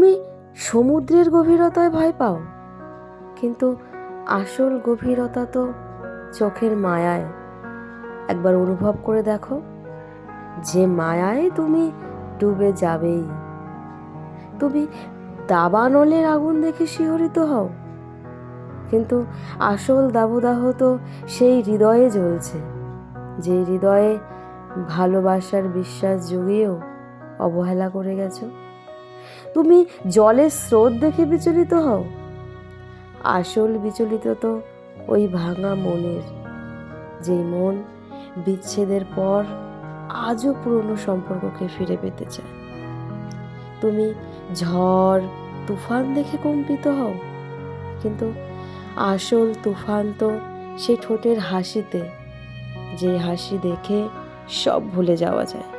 তুমি সমুদ্রের গভীরতায় ভয় পাও। কিন্তু আসল গভীরতা তো চোখের মায়ায়। একবার অনুভব করে দেখো, যে মায়ায় তুমি ডুবে যাবেই। তুমি দাবানলের আগুন দেখে শিহরিত হও। কিন্তু আসল দাবদাহ তো সেই হৃদয়ে জ্বলছে, যে হৃদয়ে ভালোবাসার বিশ্বাস জুগিয়েও অবহেলা করে গেছো। তুমি জলের স্রোত দেখে বিচলিত হও। আসল বিচলিত তো ওই ভাঙা মনের। যেই মন বিচ্ছেদের পর আজও পুরনো সম্পর্ককে ফিরে পেতে চায়। তুমি ঝড়, তুফান দেখে কম্পিত হও। কিন্তু আসল তুফান তো সেই ঠোঁটের হাসিতে, যে হাসি দেখে সব ভুলে যাওয়া যায়।